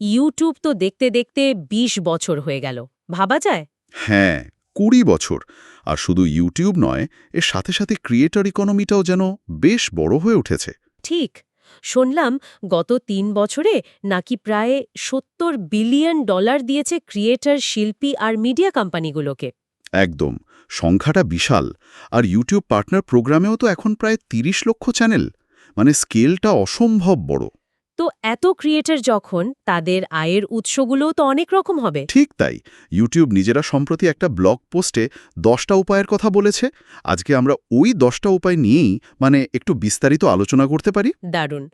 YouTube তো দেখতে দেখতে ২০ বছর হয়ে গেল। ভাবা যায়? হ্যাঁ কুড়ি বছর। আর শুধু ইউটিউব নয় এর সাথে সাথে ক্রিয়েটর ইকোনমিটাও যেন বেশ বড় হয়ে উঠেছে। ঠিক। শুনলাম গত তিন বছরে নাকি প্রায় সত্তর বিলিয়ন ডলার দিয়েছে ক্রিয়েটর শিল্পী আর মিডিয়া কোম্পানিগুলোকে। একদম সংখ্যাটা বিশাল। আর ইউটিউব পার্টনার প্রোগ্রামেও তো এখন প্রায় ৩০ লক্ষ চ্যানেল। মানে স্কেলটা অসম্ভব বড়। তো এত ক্রিয়েটর যখন তাদের আয়ের উৎসগুলোও তো অনেক রকম হবে। ঠিক তাই। ইউটিউব নিজেরা সম্প্রতি একটা ব্লগ পোস্টে দশটা উপায়ের কথা বলেছে। আজকে আমরা ওই দশটা উপায় নিয়েই মানে একটু বিস্তারিত আলোচনা করতে পারি। দারুণ।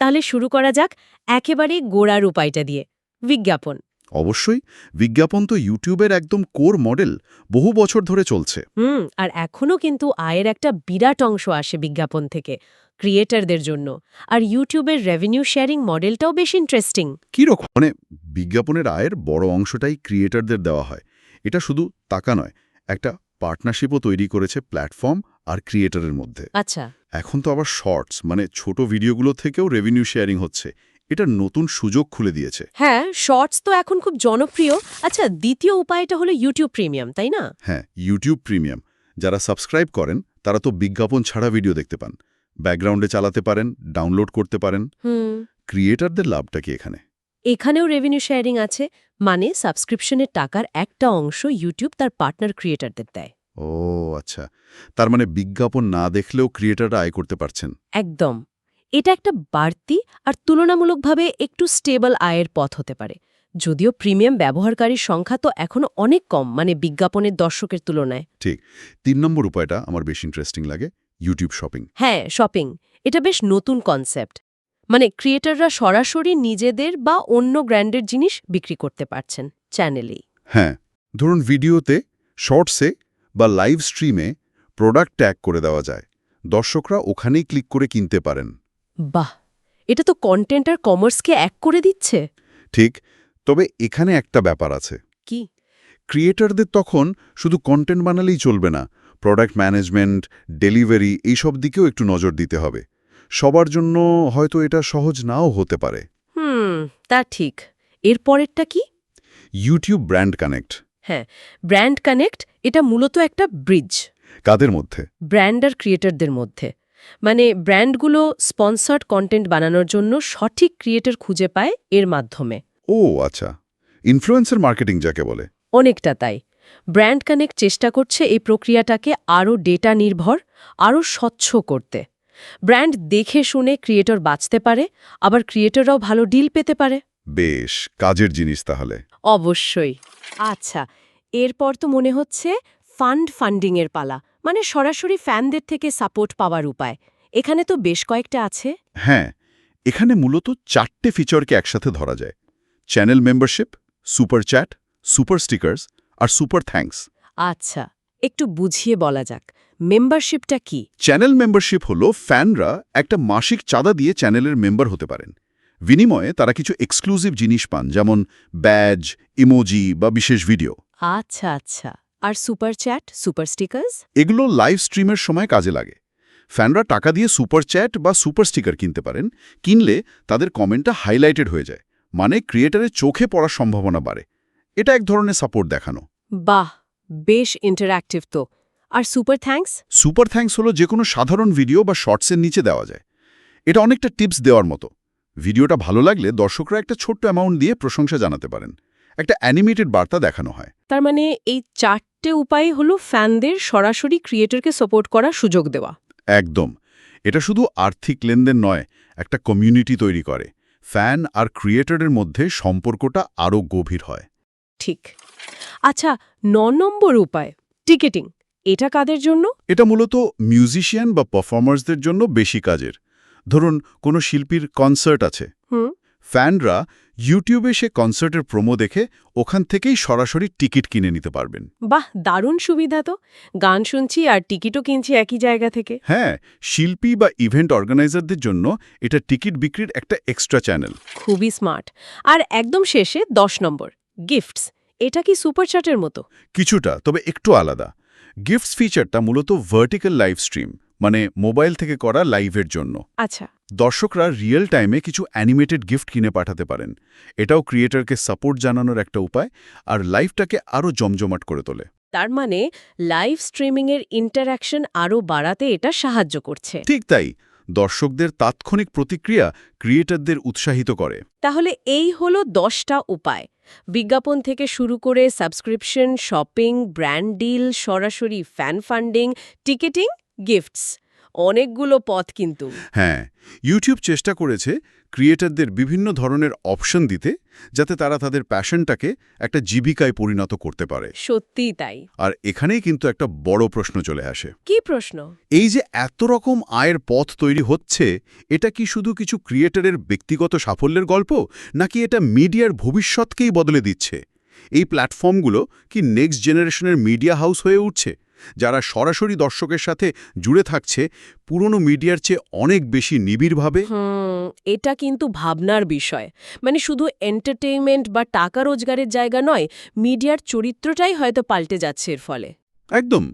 তাহলে শুরু করা যাক একেবারে গোড়ার উপায়টা দিয়ে। বিজ্ঞাপন। অবশ্যই। বিজ্ঞাপন তো ইউটিউবের একদম কোর মডেল বহু বছর ধরে চলছে। হুম আর এখনও কিন্তু আয়ের একটা বিরাট অংশ আসে বিজ্ঞাপন থেকে। ক্রিয়েটরদের জন্য। আর ইউটিউবের রেভিনিউ শেয়ারিং মডেলটাও বেশ ইন্টারেস্টিং কী রকম মানে বিজ্ঞাপনের আয়ের বড় অংশটাই ক্রিয়েটরদের দেওয়া হয়। এটা শুধু টাকা নয় একটা পার্টনারশিপও তৈরি করেছে প্ল্যাটফর্ম আর ক্রিয়েটরের মধ্যে। আচ্ছা। এখন তো আবার শর্টস মানে ছোট ভিডিওগুলো থেকেও রেভিনিউ শেয়ারিং হচ্ছে। এটা নতুন সুযোগ খুলে দিয়েছে। হ্যাঁ শর্টস তো এখন খুব জনপ্রিয়। আচ্ছা দ্বিতীয় উপায়টা হলো ইউটিউব প্রিমিয়াম তাই না? হ্যাঁ ইউটিউব প্রিমিয়াম যারা সাবস্ক্রাইব করেন তারা তো বিজ্ঞাপন ছাড়া ভিডিও দেখতে পান। ব্যাকগ্রাউন্ডে চালাতে পারেন ডাউনলোড করতে পারেন। ক্রিয়েটরদের লাভটা কি এখানে? এখানেও রেভিনিউ শেয়ারিং আছে মানে সাবস্ক্রিপশনের টাকার একটা অংশ ইউটিউব তার পার্টনার ক্রিয়েটারদের দেয়। ও আচ্ছা। তার মানে বিজ্ঞাপন না দেখলেও ক্রিয়েটররা আয় করতে পারছেন। একদম। এটা একটা বাড়তি আর তুলনামূলকভাবে একটু স্টেবল আয়ের পথ হতে পারে। যদিও প্রিমিয়াম ব্যবহারকারীর সংখ্যা তো এখনও অনেক কম মানে বিজ্ঞাপনের দর্শকের তুলনায়। ঠিক। তিন নম্বর উপায়টা আমার বেশ ইন্টারেস্টিং লাগে। ইউটিউব শপিং হ্যাঁ শপিং এটা বেশ নতুন কনসেপ্ট মানে ক্রিয়েটাররা সরাসরি নিজেদের বা অন্য ব্র্যান্ডের জিনিস বিক্রি করতে পারছেন চ্যানেলেই হ্যাঁ ধরুন ভিডিওতে শর্টসে বা লাইভ স্ট্রিমে প্রোডাক্ট ট্যাগ করে দেওয়া যায়। দর্শকরা ওখানেই ক্লিক করে কিনতে পারেন। বাহ! এটা তো কন্টেন্ট আর কমার্সকে এক করে দিচ্ছে। ঠিক তবে এখানে একটা ব্যাপার আছে। কি? ক্রিয়েটারদের তখন শুধু কন্টেন্ট বানালেই চলবে না প্রোডাক্ট ম্যানেজমেন্ট ডেলিভারি এইসব দিকেও একটু নজর দিতে হবে। সবার জন্য হয়তো এটা সহজ নাও হতে পারে। হুম তা ঠিক। এর পরেরটা কি? ইউটিউব ব্র্যান্ড কানেক্ট হ্যাঁ ব্র্যান্ড কানেক্ট এটা মূলত একটা ব্রিজ কাদের মধ্যে? ব্র্যান্ড আর ক্রিয়েটারদের মধ্যে। মানে ব্র্যান্ডগুলো স্পন্সার্ড কন্টেন্ট বানানোর জন্য সঠিক ক্রিয়েটর খুঁজে পায় এর মাধ্যমে। ও আচ্ছা। ইনফ্লুয়েন্সার মার্কেটিং যাকে বলে। অনেকটা তাই। ব্র্যান্ড কানেক্ট চেষ্টা করছে এই প্রক্রিয়াটাকে আরও ডেটা নির্ভর আরও স্বচ্ছ করতে। ব্র্যান্ড দেখে শুনে ক্রিয়েটর বাঁচতে পারে আবার ক্রিয়েটররাও ভালো ডিল পেতে পারে। বেশ কাজের জিনিস তাহলে। অবশ্যই। আচ্ছা এরপর তো মনে হচ্ছে ফান্ড ফান্ডিংয়ের পালা মানে সরাসরি ফ্যানদের থেকে সাপোর্ট পাওয়ার উপায়। এখানে তো বেশ কয়েকটা আছে। হ্যাঁ এখানে মূলত চারটে ফিচারকে একসাথে ধরা যায়। Channel membership super chat super stickers আর সুপার থ্যাঙ্কস আচ্ছা একটু বুঝিয়ে বলা যাক মেম্বারশিপটা কি? চ্যানেল মেম্বারশিপ হলো ফ্যানরা একটা মাসিক চাঁদা দিয়ে চ্যানেলের মেম্বার হতে পারেন। বিনিময়ে তারা কিছু এক্সক্লুসিভ জিনিস পান যেমন ব্যাজ ইমোজি বা বিশেষ ভিডিও আচ্ছা আচ্ছা আর সুপার চ্যাট সুপার স্টিকার্স এগুলো লাইভ স্ট্রিমের সময় কাজে লাগে। ফ্যানরা টাকা দিয়ে সুপার চ্যাট বা সুপার স্টিকার কিনতে পারেন। কিনলে তাদের কমেন্টটা হাইলাইটেড হয়ে যায় মানে ক্রিয়েটারের চোখে পড়ার সম্ভাবনা বাড়ে। এটা এক ধরনের সাপোর্ট দেখানো। বাহ বেশ ইন্টারঅ্যাক্টিভ তো। আর সুপার থ্যাঙ্কস সুপার থ্যাঙ্কস হলো যে কোনো সাধারণ ভিডিও বা শর্টসের নিচে দেওয়া যায়। এটা অনেকটা টিপস দেওয়ার মতো। ভিডিওটা ভালো লাগলে দর্শকরা একটা ছোট্ট অ্যামাউন্ট দিয়ে প্রশংসা জানাতে পারেন। একটা অ্যানিমেটেড বার্তা দেখানো হয়। তার মানে এই চারটে উপায় হলো ফ্যানদের সরাসরি ক্রিয়েটরকে সাপোর্ট করার সুযোগ দেওয়া। একদম। এটা শুধু আর্থিক লেনদেন নয় একটা কমিউনিটি তৈরি করে। ফ্যান আর ক্রিয়েটরের মধ্যে সম্পর্কটা আরও গভীর হয়। ঠিক। আচ্ছা ন নম্বর উপায় টিকেটিং এটা কাদের জন্য? এটা মূলত মিউজিশিয়ান বা পারফর্মার্সদের জন্য বেশি কাজের। ধরুন কোনো শিল্পীর কনসার্ট আছে। হুম। ফ্যানরা ইউটিউবে সে কনসার্টের প্রোমো দেখে ওখান থেকেই সরাসরি টিকিট কিনে নিতে পারবেন। বাহ দারুণ সুবিধা তো। গান শুনছি আর টিকিটও কিনছি একই জায়গা থেকে। হ্যাঁ শিল্পী বা ইভেন্ট অর্গানাইজারদের জন্য এটা টিকিট বিক্রির একটা এক্সট্রা চ্যানেল। খুবই স্মার্ট। আর একদম শেষে দশ নম্বর গিফটস। এটা কি সুপার চ্যাটের মতো? কিছুটা তবে একটু আলাদা। গিফটস ফিচারটা মূলত ভার্টিক্যাল লাইভ স্ট্রিম মানে মোবাইল থেকে করা লাইভের জন্য। আচ্ছা। দর্শকরা রিয়েল টাইমে কিছু অ্যানিমেটেড গিফট কিনে পাঠাতে পারেন। এটাও ক্রিয়েটরকে সাপোর্ট জানানোর একটা উপায় আর লাইভটাকে আরও জমজমাট করে তোলে। তার মানে লাইভ স্ট্রিমিংয়ের ইন্টারাকশন আরও বাড়াতে এটা সাহায্য করছে। ঠিক তাই। দর্শকদের তাৎক্ষণিক প্রতিক্রিয়া ক্রিয়েটরদের উৎসাহিত করে। তাহলে এই হলো দশটা উপায়। বিজ্ঞাপন থেকে শুরু করে সাবস্ক্রিপশন শপিং ব্র্যান্ড ডিল সরাসরি ফ্যান ফান্ডিং টিকিটিং গিফটস অনেকগুলো পথ কিন্তু। হ্যাঁ ইউটিউব চেষ্টা করেছে ক্রিয়েটারদের বিভিন্ন ধরনের অপশন দিতে যাতে তারা তাদের প্যাশনটাকে একটা জীবিকায় পরিণত করতে পারে। সত্যিই তাই। আর এখানেই কিন্তু একটা বড় প্রশ্ন চলে আসে। কি প্রশ্ন? এই যে এত রকম আয়ের পথ তৈরি হচ্ছে এটা কি শুধু কিছু ক্রিয়েটারের ব্যক্তিগত সাফল্যের গল্প নাকি এটা মিডিয়ার ভবিষ্যৎকেই বদলে দিচ্ছে? এই প্ল্যাটফর্মগুলো কি নেক্সট জেনারেশনের মিডিয়া হাউস হয়ে উঠছে? যারা সরাসরি দর্শকের সাথে জুড়ে থাকছে পুরনো মিডিয়ার চেয়ে অনেক বেশি নিবিড়ভাবে এটা কিন্তু ভাবনার বিষয়। মানে শুধু এন্টারটেইনমেন্ট বা টাকা রোজগারের জায়গা নয় মিডিয়ার চরিত্রটাই হয়তো পাল্টে যাচ্ছে এর ফলে। একদম।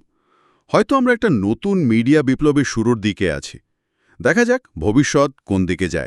হয়তো আমরা একটা নতুন মিডিয়া বিপ্লবের শুরুর দিকে আছি। দেখা যাক ভবিষ্যৎ কোন দিকে যায়।